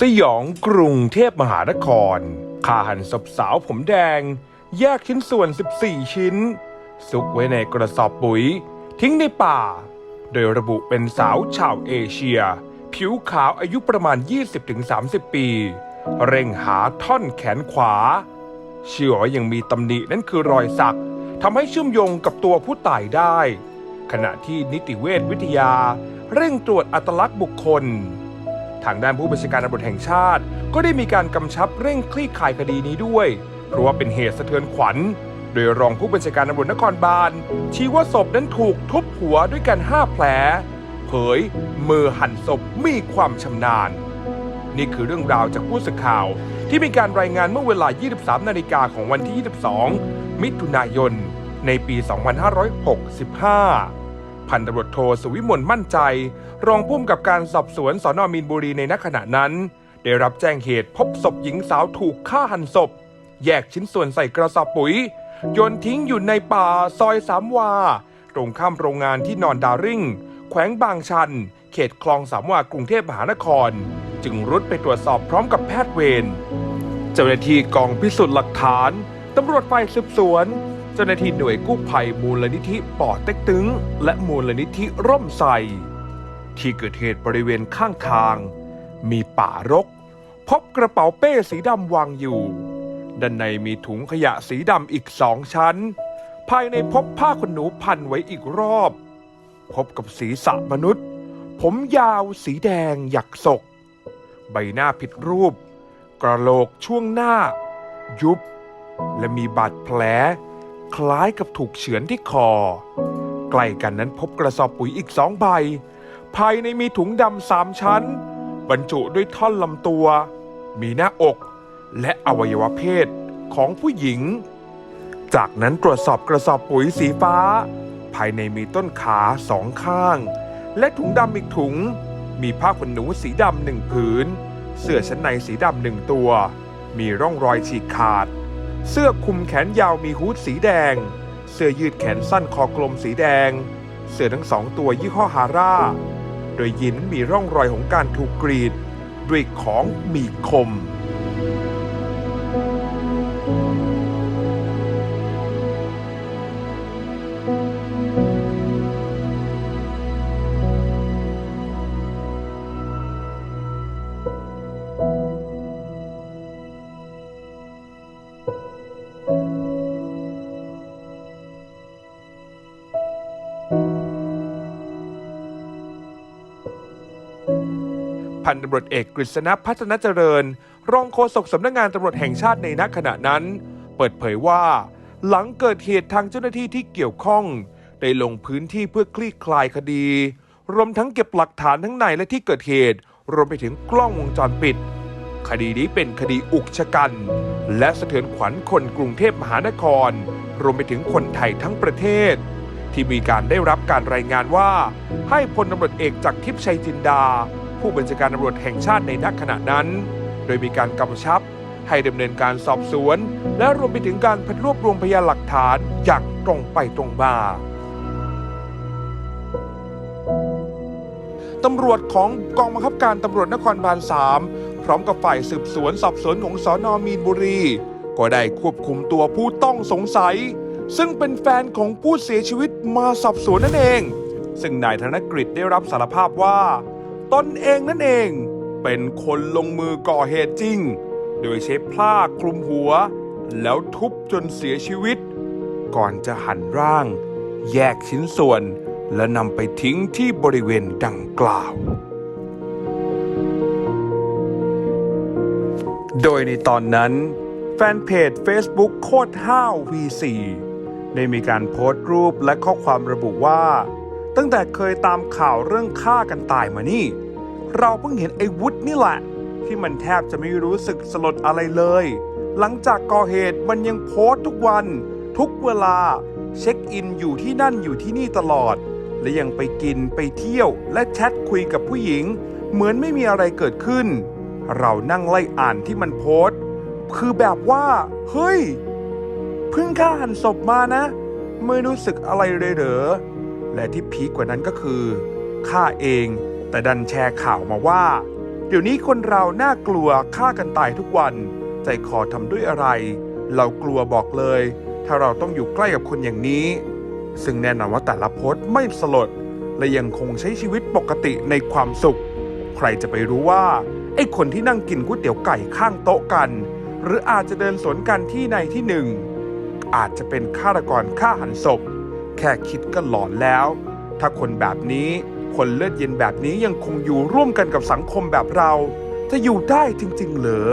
สยองกรุงเทพมหานครฆ่าหันศพสาวผมแดง แยกชิ้นส่วน 14 ชิ้น ซุกไว้ในกระสอบปุ๋ย ทิ้งในป่า โดยระบุเป็นสาวชาวเอเชีย ผิวขาวอายุประมาณ 20-30 ปี เร่งหาท่อนแขนขวา เชื่อว่ายังมีตำหนินั่นคือรอยสักทำให้เชื่อมโยงกับตัวผู้ตายได้ ขณะที่นิติเวชวิทยา เร่งตรวจอัตลักษณ์บุคคล ทางด้านผู้บัญชาการตำรวจแห่งชาติ ก็ได้มีการกำชับเร่งคลี่คลายคดีนี้ด้วย เพราะว่าเป็นเหตุสะเทือนขวัญ โดยรองผู้บัญชาการตำรวจนครบาลชี้ว่าศพนั้นถูกทุบหัวด้วยกัน 5 แผล เผยมือหั่นศพมีความชำนาญ นี่คือเรื่องราวจากผู้สื่อข่าว ที่มีการรายงานเมื่อเวลา 23 นาฬิกาของวันที่ 22 มิถุนายน ในปี 2565 พันตำรวจโทสวิมลมั่นใจ รองผู้กำกับการสอบสวนสอนอมีนบุรีในณขณะนั้น ได้รับแจ้งเหตุพบศพหญิงสาวถูกฆ่าหันศพ แยกชิ้นส่วนใส่กระสอบปุ๋ยโยนทิ้งอยู่ในป่าซอยสามวา ตรงข้ามโรงงานที่นอนดาริ่ง แขวงบางชัน เขตคลองสามวากรุงเทพมหานคร จึงรุดไปตรวจสอบพร้อมกับแพทย์เวรเจ้าหน้าที่กองพิสูจน์หลักฐานตำรวจฝ่ายสืบสวน เจ้าหน้าที่หน่วยกู้ภัยมูลนิธิป่อเต็กตึง และมูลนิธิร่มไทรที่เกิดเหตุบริเวณข้างทาง มีป่ารก พบกระเป๋าเป้สีดำวางอยู่ ด้านในมีถุงขยะสีดำอีกสองชั้น ภายในพบผ้าขนหนูพันไว้อีกรอบ พบกับศีรษะมนุษย์ ผมยาวสีแดงหยักศก ใบหน้าผิดรูป กระโหลกช่วงหน้า ยุบ และมีบาดแผล คล้ายกับถูกเฉือนที่คอ ใกล้กันนั้นพบกระสอบปุ๋ยอีกสองใบ ภายในมีถุงดำสามชั้น บรรจุด้วยท่อนลำตัว มีหน้าอก และอวัยวะเพศของผู้หญิง จากนั้นตรวจสอบกระสอบปุ๋ยสีฟ้า ภายในมีต้นขาสองข้าง และถุงดำอีกถุง มีผ้าขนหนูสีดำหนึ่งผืน เสื้อชั้นในสีดำหนึ่งตัว มีร่องรอยฉีกขาด เสื้อคลุมแขนยาวมีฮูดสีแดง เสื้อยืดแขนสั้นคอกลมสีแดง เสื้อทั้งสองตัวยี่ห้อฮาร่า โดยยีนนั้นมีร่องรอยของการถูกกรีดด้วยของมีคม พันตำรวจเอกกฤษณะพัฒนาเจริญ รองโฆษกสำนักงานตำรวจแห่งชาติในณขณะนั้น เปิดเผยว่า หลังเกิดเหตุทางเจ้าหน้าที่ที่เกี่ยวข้องได้ลงพื้นที่เพื่อคลี่คลายคดี รวมทั้งเก็บหลักฐานทั้งในและที่เกิดเหตุ รวมไปถึงกล้องวงจรปิด คดีนี้เป็นคดีอุกชะกัน และสะเทือนขวัญคนกรุงเทพมหานคร รวมไปถึงคนไทยทั้งประเทศ ที่มีการได้รับการรายงานว่า ให้พลตำรวจเอกจากทิพย์ชัยจินดา ผู้บัญชาการตำรวจแห่งชาติในณขณะนั้น โดยมีการกำชับให้ดำเนินการสอบสวน และรวมไปถึงการพันรวบรวมพยานหลักฐานอย่างตรงไปตรงมาตำรวจของกองบังคับการตำรวจนครบาล 3 พร้อมกับฝ่ายสืบสวนสอบสวนของสอนอมีนบุรี ก็ได้ควบคุมตัวผู้ต้องสงสัย ซึ่งเป็นแฟนของผู้เสียชีวิตมาสอบสวนนั่นเอง ซึ่งนายธนกฤษได้รับสารภาพว่า ตนเองนั่นเอง เป็นคนลงมือก่อเหตุจริง โดยใช้ผ้าคลุมหัว แล้วทุบจนเสียชีวิต ก่อนจะหั่นร่าง แยกชิ้นส่วน และนำไปทิ้งที่บริเวณดังกล่าว โดยในตอนนั้น แฟนเพจ Facebook โคตรห้าว V4 ได้มีการโพสต์รูปและข้อความระบุว่า ตั้งแต่เคยตามข่าวเรื่องฆ่ากันตายมานี่ เราเพิ่งเห็นไอ้วุฒนี่แหละ ที่มันแทบจะไม่รู้สึกสลดอะไรเลย หลังจากก่อเหตุมันยังโพสต์ทุกวัน ทุกเวลา เช็คอินอยู่ที่นั่นอยู่ที่นี่ตลอด และยังไปกินไปเที่ยวและแชทคุยกับผู้หญิง เหมือนไม่มีอะไรเกิดขึ้น เรานั่งไล่อ่านที่มันโพสต์คือแบบว่าเฮ้ย เพิ่งฆ่าหันศพมานะ ไม่รู้สึกอะไรเลยเหรอ และที่พีคกว่านั้นก็คือฆ่าเองแต่ดันแชร์ข่าวมาว่า เดี๋ยวนี้คนเราน่ากลัวฆ่ากันตายทุกวัน ใจคอทำด้วยอะไร เรากลัวบอกเลย ถ้าเราต้องอยู่ใกล้กับคนอย่างนี้ ซึ่งแน่นอนว่าแต่ละโพสต์ไม่สลด และยังคงใช้ชีวิตปกติในความสุข ใครจะไปรู้ว่าไอ้คนที่นั่งกินก๋วยเตี๋ยวไก่ข้างโต๊ะกัน หรืออาจจะเดินสวนกันที่ในที่หนึ่งอาจจะเป็นฆาตกรฆ่าหันศพ ค่คิดก็หลอนแล้ว ถ้าคนแบบนี้ คนเลือดเย็นแบบนี้ยังคงอยู่ร่วมกันกับสังคมแบบเรา จะอยู่ได้จริง ๆ เหรอ